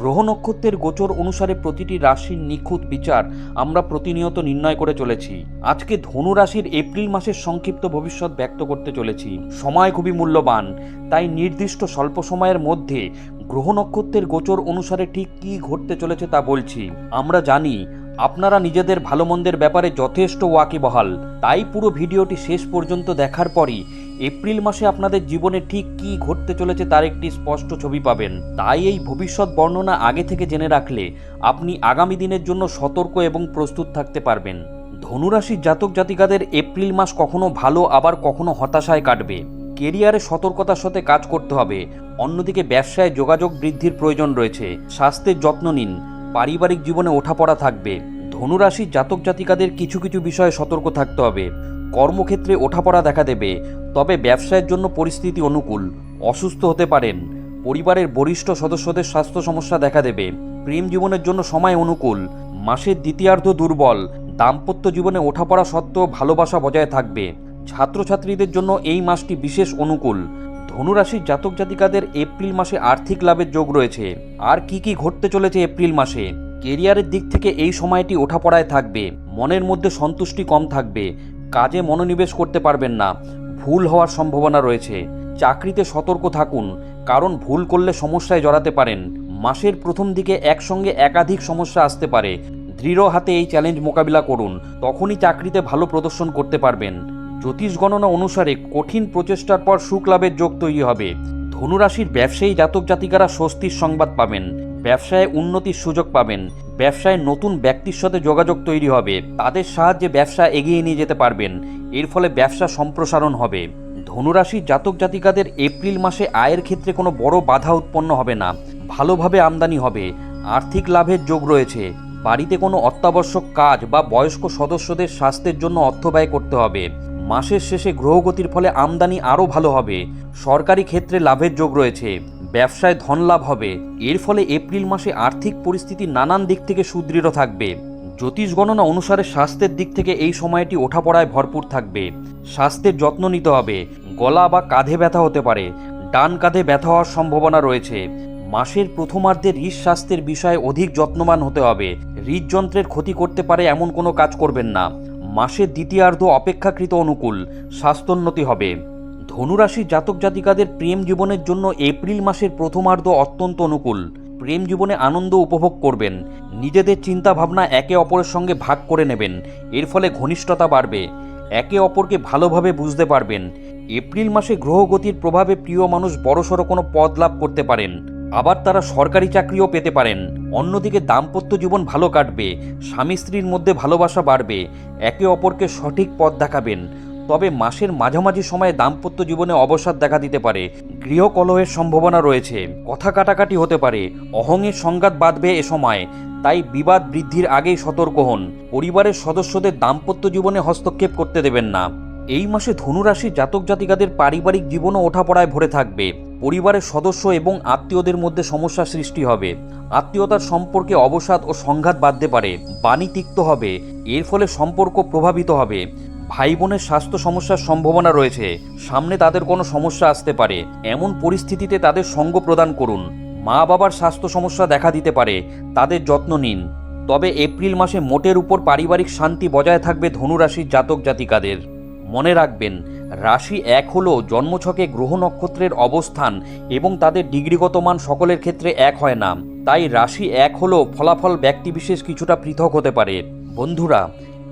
গ্রহ নক্ষত্রের গোচর অনুসারে প্রতিটি রাশির নিখুঁত বিচার আমরা প্রতিনিয়ত নির্ণয় করে চলেছি। আজকে ধনু রাশির এপ্রিল মাসের সংক্ষিপ্ত ভবিষ্যৎ ব্যক্ত করতে চলেছি। সময় খুবই মূল্যবান, তাই নির্দিষ্ট স্বল্প সময়ের মধ্যে গ্রহ নক্ষত্রের গোচর অনুসারে ঠিক কী ঘটতে চলেছে তা বলছি। আমরা জানি, আপনারা নিজেদের ভালো মন্দের ব্যাপারে যথেষ্ট ওয়াকিবহাল, তাই পুরো ভিডিওটি শেষ পর্যন্ত দেখার পরই এপ্রিল মাসে আপনাদের জীবনে ঠিক কী ঘটতে চলেছে তার একটি স্পষ্ট ছবি পাবেন। তাই এই ভবিষ্যৎ বর্ণনা আগে থেকে জেনে রাখলে আপনি আগামী দিনের জন্য সতর্ক এবং প্রস্তুত থাকতে পারবেন। ধনুরাশির জাতক জাতিকাদের এপ্রিল মাস কখনো ভালো, আবার কখনো হতাশায় কাটবে। কেরিয়ারে সতর্কতার সাথে কাজ করতে হবে। অন্যদিকে ব্যবসায় যোগাযোগ বৃদ্ধির প্রয়োজন রয়েছে। স্বাস্থ্যের যত্ন নিন। পারিবারিক জীবনে ওঠাপড়া থাকবে। ধনুরাশির জাতক জাতিকাদের কিছু কিছু বিষয়ে সতর্ক থাকতে হবে। কর্মক্ষেত্রে ওঠাপড়া দেখা দেবে, তবে ব্যবসায়ের জন্য পরিস্থিতি অনুকূল। অসুস্থ হতে পারেন। পরিবারের বরিষ্ঠ সদস্যদের স্বাস্থ্য সমস্যা দেখা দেবে। প্রেম জীবনের জন্য সময় অনুকূল। মাসের দ্বিতীয়ার্ধ দুর্বল। দাম্পত্য জীবনে ওঠাপড়া সত্ত্বেও ভালোবাসা বজায় থাকবে। ছাত্রছাত্রীদের জন্য এই মাসটি বিশেষ অনুকূল। ধনুরাশির জাতক জাতিকাদের এপ্রিল মাসে আর্থিক লাভের যোগ রয়েছে। আর কি কি ঘটতে চলেছে এপ্রিল মাসে? কেরিয়ারের দিক থেকে এই সময়টি ওঠাপড়ায় থাকবে। মনের মধ্যে সন্তুষ্টি কম থাকবে। কাজে মনোনিবেশ করতে পারবেন না। ভুল হওয়ার সম্ভাবনা রয়েছে। চাকরিতে সতর্ক থাকুন, কারণ ভুল করলে সমস্যায় জড়াতে পারেন। মাসের প্রথম দিকে একসঙ্গে একাধিক সমস্যা আসতে পারে। দৃঢ় হাতে এই চ্যালেঞ্জ মোকাবিলা করুন, তখনই চাকরিতে ভালো প্রদর্শন করতে পারবেন। জ্যোতিষ গণনা অনুসারে কঠিন প্রচেষ্টার পর সুখ লাভের যোগ তৈরি হবে। ধনুরাশির ব্যবসায়ী জাতক জাতিকারা স্বস্তির সংবাদ পাবেন। ব্যবসায় উন্নতির সুযোগ পাবেন। ব্যবসায় নতুন ব্যক্তির সাথে যোগাযোগ তৈরি হবে। তাদের সাহায্যে ব্যবসা এগিয়ে নিয়ে যেতে পারবেন। এর ফলে ব্যবসা সম্প্রসারণ হবে। ধনুরাশির জাতক জাতিকাদের এপ্রিল মাসে আয়ের ক্ষেত্রে কোনো বড় বাধা উৎপন্ন হবে না। ভালোভাবে আমদানি হবে। আর্থিক লাভের যোগ রয়েছে। বাড়িতে কোনো অত্যাবশ্যক কাজ বা বয়স্ক সদস্যদের স্বাস্থ্যের জন্য অর্থ ব্যয় করতে হবে। মাসের শেষে গ্রহগতির ফলে আমদানি আরও ভালো হবে। সরকারি ক্ষেত্রে লাভের যোগ রয়েছে। ব্যবসায় ধন লাভ হবে। এর ফলে এপ্রিল মাসে আর্থিক পরিস্থিতি নানান দিক থেকে সুদৃঢ় থাকবে। জ্যোতিষ গণনা অনুসারে স্বাস্থ্যের দিক থেকে এই সময়টি ওঠাপড়ায় ভরপুর থাকবে। স্বাস্থ্যের যত্ন নিতে হবে। গলা বা কাঁধে ব্যথা হতে পারে। ডান কাঁধে ব্যথা হওয়ার সম্ভাবনা রয়েছে। মাসের প্রথমার্ধে স্বাস্থ্যের বিষয়ে অধিক যত্নবান হতে হবে। হৃদযন্ত্রের ক্ষতি করতে পারে এমন কোনো কাজ করবেন না। মাসের দ্বিতীয়ার্ধ অপেক্ষাকৃত অনুকূল। স্বাস্থ্যোন্নতি হবে। ধনুরাশির জাতক জাতিকাদের প্রেম জীবনের জন্য এপ্রিল মাসের প্রথমার্ধ অত্যন্ত অনুকূল। প্রেম জীবনে আনন্দ উপভোগ করবেন। নিজেদের চিন্তা ভাবনা একে অপরের সঙ্গে ভাগ করে নেবেন। এর ফলে ঘনিষ্ঠতা বাড়বে। একে অপরকে ভালোভাবে বুঝতে পারবেন। এপ্রিল মাসে গ্রহগতির প্রভাবে প্রিয় মানুষ বড়সড় কোনো পদ লাভ করতে পারেন। আবার তারা সরকারি চাকরিও পেতে পারেন। অন্যদিকে দাম্পত্য জীবন ভালো কাটবে। স্বামী স্ত্রীর মধ্যে ভালোবাসা বাড়বে। একে অপরকে সঠিক পথ দেখাবেন। তবে মাসের মাঝামাঝি সময়ে দাম্পত্য জীবনে অবসাদ দেখা দিতে পারে। গৃহকলহের সম্ভাবনা রয়েছে। কথা কাটাকাটি হতে পারে। অহংয়ের সংঘাত বাঁধবে এ সময়। তাই বিবাদ বৃদ্ধির আগেই সতর্ক হন। পরিবারের সদস্যদের দাম্পত্য জীবনে হস্তক্ষেপ করতে দেবেন না। এই মাসে ধনুরাশি জাতক জাতিকাদের পারিবারিক জীবনও ওঠাপড়ায় ভরে থাকবে। পরিবারের সদস্য এবং আত্মীয়দের মধ্যে সমস্যা সৃষ্টি হবে। আত্মীয়তার সম্পর্কে অবসাদ ও সংঘাত বাঁধতে পারে। বাণী তিক্ত হবে। এর ফলে সম্পর্ক প্রভাবিত হবে। ভাই বোনের স্বাস্থ্য সমস্যার সম্ভাবনা রয়েছে। সামনে তাদের কোনো সমস্যা আসতে পারে। এমন পরিস্থিতিতে তাদের সঙ্গ প্রদান করুন। মা বাবার স্বাস্থ্য সমস্যা দেখা দিতে পারে। তাদের যত্ন নিন। তবে এপ্রিল মাসে মোটের উপর পারিবারিক শান্তি বজায় থাকবে ধনুরাশির জাতক জাতিকাদের। মনে রাখবেন, রাশি এক হলো জন্মছকে গ্রহ নক্ষত্রের অবস্থান এবং তাদের ডিগ্রিগত মান সকলের ক্ষেত্রে এক হয় না। তাই রাশি এক হলো ফলাফল ব্যক্তিবিশেষ কিছুটা পৃথক হতে পারে। বন্ধুরা